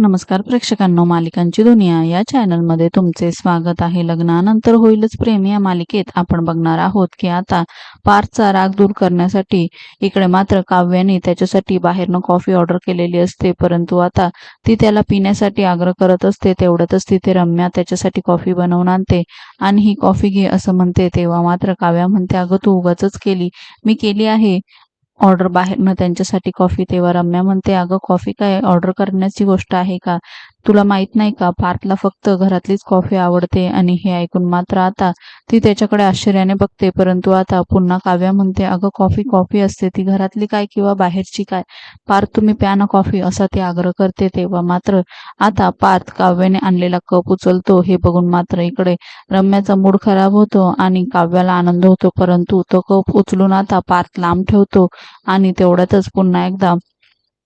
नमस्कार प्रेक्षकांनो मालिकांची दुनिया या चॅनलमध्ये तुमचे स्वागत आहे. लग्नानंतर होईलच प्रेम या मालिकेत. आपण बघणार आहोत की आता पार्थचा राग दूर करण्यासाठी इकडे मात्र काव्याने त्याच्यासाठी बाहेरनं कॉफी ऑर्डर केलेली असते परंतु आता ती त्याला पिण्यासाठी आग्रह करत असते. तेवढ्यातच तिथे रम्या त्याच्यासाठी कॉफी बनवून आणते आणि ही कॉफी घे असं म्हणते. तेव्हा मात्र काव्या म्हणते अगं तू उगाच केली. मी केली आहे. ऑर्डर बाहेर मग त्यांच्यासाठी कॉफी तेव्हा रम्या म्हणते अगं कॉफी काय ऑर्डर करण्याची गोष्ट आहे का? तुला माहीत नाही का पार्थला फक्त घरातलीच कॉफी आवडते आणि हे ऐकून मात्र आता ती त्याच्याकडे आश्चर्याने बघते. परंतु आता पुन्हा काव्या म्हणते अगं कॉफी कॉफी असते. ती घरातली काय किंवा बाहेरची काय? पार्थ तुम्ही प्या ना कॉफी असा ती आग्रह करते. तेव्हा मात्र आता पार्थ काव्याने आणलेला कप उचलतो. हे बघून मात्र इकडे रम्याचा मूड खराब होतो आणि काव्याला आनंद होतो. परंतु तो कप उचलून आता पार्थ लांब ठेवतो आणि तेवढ्यातच पुन्हा एकदा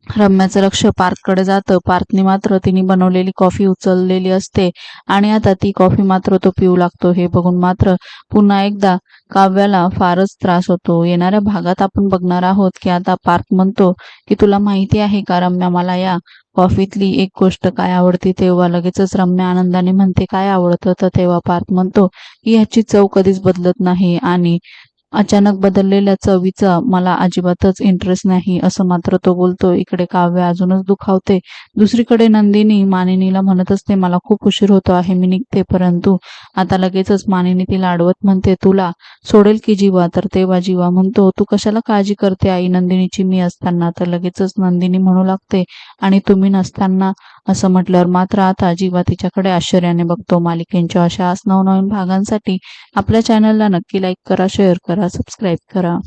रम्याचं लक्ष पार्ककडे जातं. पार्थने मात्र तिने बनवलेली कॉफी उचललेली असते आणि आता ती कॉफी मात्र तो पिऊ लागतो. हे बघून मात्र पुन्हा एकदा काव्याला फारच त्रास होतो. येणाऱ्या भागात आपण बघणार आहोत की आता पार्थ म्हणतो की तुला माहिती आहे का रम्या मला या कॉफीतली एक गोष्ट काय आवडते? तेव्हा लगेचच रम्या आनंदाने म्हणते काय आवडतं? तर तेव्हा पार्थ म्हणतो की ह्याची चव कधीच बदलत नाही आणि अचानक बदललेल्या चवीचा मला अजिबातच इंटरेस्ट नाही असं मात्र तो बोलतो. इकडे काव्य अजूनच दुखावते. दुसरीकडे नंदिनी मानिनीला म्हणत असते मला खूप उशीर होतो आहे मी निघते. परंतु आता लगेचच मानिनी तिला अडवत म्हणते तुला सोडेल की जीवा? तर तेव्हा जीवा म्हणतो तू कशाला काळजी करते आई? नंदिनीची मी असताना तर लगेचच नंदिनी म्हणू लागते. आणि तुम्ही नसताना? असं म्हटल्यावर मात्र आता जीवा तिच्याकडे आश्चर्याने बघतो. मालिकेंच्या अशा नवनवीन भागांसाठी आपल्या चॅनलला नक्की लाईक करा शेअर करा. सबस्क्राईब करा.